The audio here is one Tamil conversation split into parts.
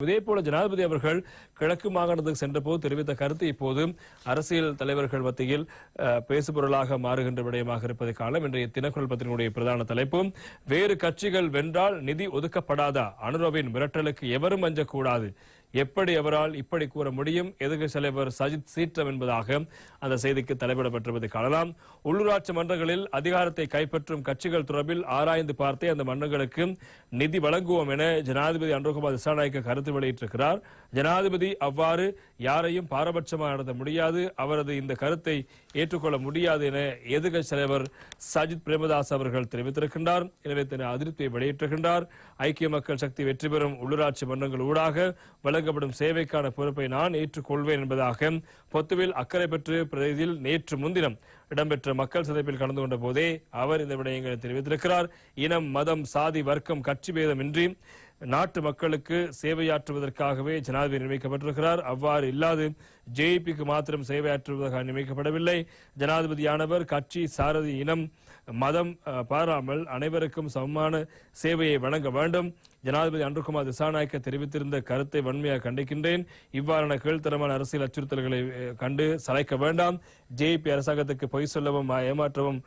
இதேபோல ஜனாதிபதி அவர்கள் கிழக்கு மாகாணத்துக்கு சென்றபோது தெரிவித்த கருத்து இப்போது அரசியல் தலைவர்கள் மத்தியில் அஹ், பேசுபொருளாக மாறுகின்ற விடயமாக இருப்பதை காலம் இன்றைய தினக்குரல் பத்திரிகையுடைய பிரதான தலைப்பு வேறு கட்சிகள் வென்றால் நிதி ஒதுக்கப்படாதா? அனுரவின் மிரட்டலுக்கு எவரும் அஞ்சக்கூடாது. எப்படி அவரால் இப்படி கூற முடியும்? எதிர்கட்சி தலைவர் சஜித் சீற்றம் என்பதாக அந்த செய்திக்கு தலைப்பிடப்பட்டிருப்பதை காணலாம். உள்ளூராட்சி மன்றங்களில் அதிகாரத்தை கைப்பற்றும் கட்சிகள் தொடர்பில் ஆராய்ந்து பார்த்தே அந்த மன்றங்களுக்கு நிதி வழங்குவோம் என ஜனாதிபதி அன்ருகுமார் திசாநாயக்க கருத்து வெளியிட்டிருக்கிறார். ஜனாதிபதி அவ்வாறு யாரையும் பாரபட்சமாக நடத்த முடியாது. அவரது இந்த கருத்தை ஏற்றுக்கொள்ள முடியாது என எதிர்கட்சி தலைவர் சஜித் பிரேமதாஸ் அவர்கள் தெரிவித்திருக்கின்றார். எனவே தன் அதிருப்தியை வெளியிட்டிருக்கின்றார். ஐக்கிய மக்கள் சக்தி வெற்றி பெறும் உள்ளூராட்சி மன்றங்கள் ஊடாக வழங்கப்படும் சேவைக்கான பொறுப்பை நான் ஏற்றுக்கொள்வேன் என்பதாக பொத்துவில் அக்கறை பெற்று பிரதியில் நேற்று முன்தினம் இடம்பெற்ற மக்கள் சந்திப்பில் கலந்து கொண்ட போதே அவர் இந்த விடயங்களை தெரிவித்திருக்கிறார். இனம் மதம் சாதி வர்க்கம் கட்சி பேதமின்றி நாட்டு மக்களுக்கு சேவையாற்றுவதற்காகவே ஜனாதிபதி நியமிக்கப்பட்டிருக்கிறார். அவ்வாறு இல்லாது ஜேபிக்கு மாத்திரம் சேவையாற்றுவதற்காக நியமிக்கப்படவில்லை. ஜனாதிபதியானவர் கட்சி சாரதி இனம் மதம் பாராமல் அனைவருக்கும் சமமான சேவையை வழங்க வேண்டும். ஜனாதிபதி அன்றுகுமார் திசாநாயக்க தெரிவித்திருந்த கருத்தை வன்மையாக கண்டிக்கின்றேன். இவ்வாறான கீழ்த்தரமான அரசியல் அச்சுறுத்தல்களை கண்டு சளைக்க வேண்டாம். ஜேபி அரசாங்கத்துக்கு பொய் சொல்லவும் ஏமாற்றவும்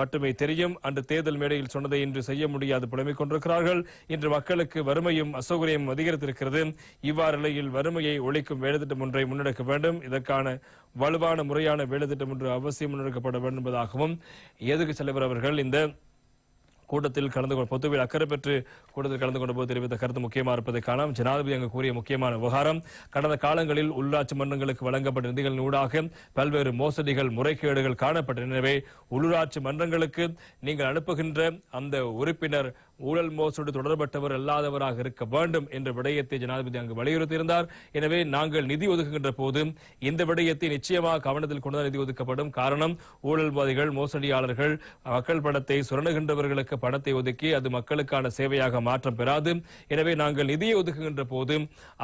மட்டுமே தெரியும். அன்று தேர்தல் மேடையில் சொன்னதை இன்று செய்ய முடியாது புலம்பிக் கொண்டிருக்கிறார்கள். இன்று மக்களுக்கு வறுமையும் அசௌகரியமும் அதிகரித்திருக்கிறது. இவ்வாறு நிலையில் வறுமையை ஒழிக்கும் வேலைத்திட்டம் ஒன்றை முன்னெடுக்க வேண்டும். இதற்கான வலுவான முறையான வேலைத்திட்டம் ஒன்று அவசியம் முன்னெடுக்கப்பட வேண்டும் என்பதாகவும் எதுக்கு தலைவர் அவர்கள் இந்த கூட்டத்தில் கலந்து கொண்ட பொதுவில் அக்கறை பெற்று கூட்டத்தில் கலந்து கொண்ட போது தெரிவித்த கருத்து முக்கியமாக இருப்பதை காணாம் ஜனாதிபதி அங்கு கூறிய முக்கியமான விவகாரம் கடந்த காலங்களில் உள்ளாட்சி மன்றங்களுக்கு வழங்கப்பட்ட நிதிகளின் ஊடாக பல்வேறு மோசடிகள் முறைகேடுகள் காணப்பட்ட எனவே உள்ளூராட்சி மன்றங்களுக்கு நீங்கள் அனுப்புகின்ற அந்த உறுப்பினர் ஊழல் மோசடி தொடர்பட்டவர் அல்லாதவராக இருக்க வேண்டும் என்ற விடயத்தை ஜனாதிபதி அங்கு வலியுறுத்தியிருந்தார். எனவே நாங்கள் நிதி ஒதுக்குகின்ற போது இந்த விடயத்தை நிச்சயமாக கவனத்தில் கொண்டுதான் நிதி ஒதுக்கப்படும். காரணம் ஊழல்வாதிகள் மோசடியாளர்கள் மக்கள் பணத்தை சுரண்டுகின்றவர்களுக்கு பணத்தை ஒதுக்கி அது மக்களுக்கான சேவையாக மாற்றம் பெறாது. எனவே நாங்கள் நிதியை ஒதுக்குகின்ற போது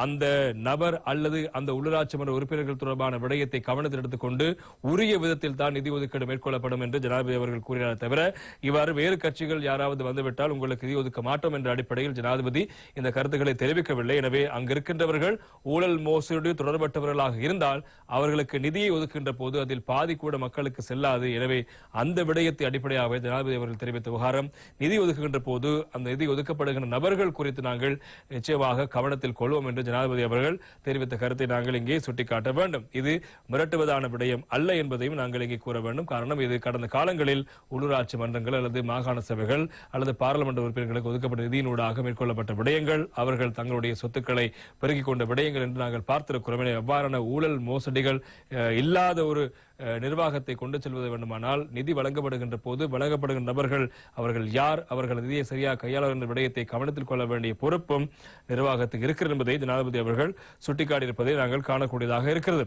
அந்த நபர் அல்லது அந்த உள்ளராட்சி மன்ற உறுப்பினர்கள் தொடர்பான விடயத்தை கவனத்தில் எடுத்துக்கொண்டு உரிய விதத்தில் தான் நிதி ஒதுக்கீடு மேற்கொள்ளப்படும் என்று ஜனாதிபதி அவர்கள் கூறினார் தவிர இவ்வாறு வேறு கட்சிகள் யாராவது வந்துவிட்டால் உங்களுக்கு நிதி ஒதுக்க மாட்டோம் என்ற அடிப்படையில் ஜனாதிபதி இந்த கருத்துக்களை தெரிவிக்கவில்லை. எனவே அங்கு இருக்கின்றவர்கள் ஊழல் மோசடி தொடர்பட்டவர்களாக இருந்தால் அவர்களுக்கு நிதியை ஒதுக்குகின்ற போது அதில் பாதி கூட மக்களுக்கு செல்லாது. எனவே அந்த விடயத்தை அடிப்படையாக ஜனாதிபதி அவர்கள் தெரிவித்த விவகாரம் நிதி ஒதுக்குகின்ற போது அந்த நிதி ஒதுக்கப்படுகின்ற நபர்கள் குறித்து நாங்கள் நிச்சயமாக கவனத்தில் கொள்வோம் என்று ஜனாதிபதி அவர்கள் தெரிவித்த கருத்தை நாங்கள் இங்கே சுட்டிக்காட்ட வேண்டும். இது மிரட்டுவதான விடயம் அல்ல என்பதையும் நாங்கள் இங்கே கூற வேண்டும். காரணம் இது கடந்த காலங்களில் உள்ளூராட்சி மன்றங்கள் அல்லது மாகாண சபைகள் அல்லது பாராளுமன்ற உறுப்பினர்களுக்கு ஒதுக்கப்பட்ட நிதியினூடாக மேற்கொள்ளப்பட்ட விடயங்கள் அவர்கள் தங்களுடைய சொத்துக்களை பெருக்கிக் கொண்ட விடயங்கள் என்று நாங்கள் பார்த்திருக்கிறோம். எவ்வாறான ஊழல் மோசடிகள் அஹ், இல்லாத ஒரு நிர்வாகத்தை கொண்டு செல்வது வேண்டுமானால் நிதி வழங்கப்படுகின்ற போது வழங்கப்படுகின்ற நபர்கள் அவர்கள் யார்? அவர்கள் நிதியை சரியாக கையாளுகின்ற விடயத்தை கவனத்தில் கொள்ள வேண்டிய பொறுப்பும் நிர்வாகத்துக்கு இருக்கிறது என்பதை ஜனாதிபதி அவர்கள் சுட்டிக்காட்டியிருப்பதை நாங்கள் காணக்கூடியதாக இருக்கிறது.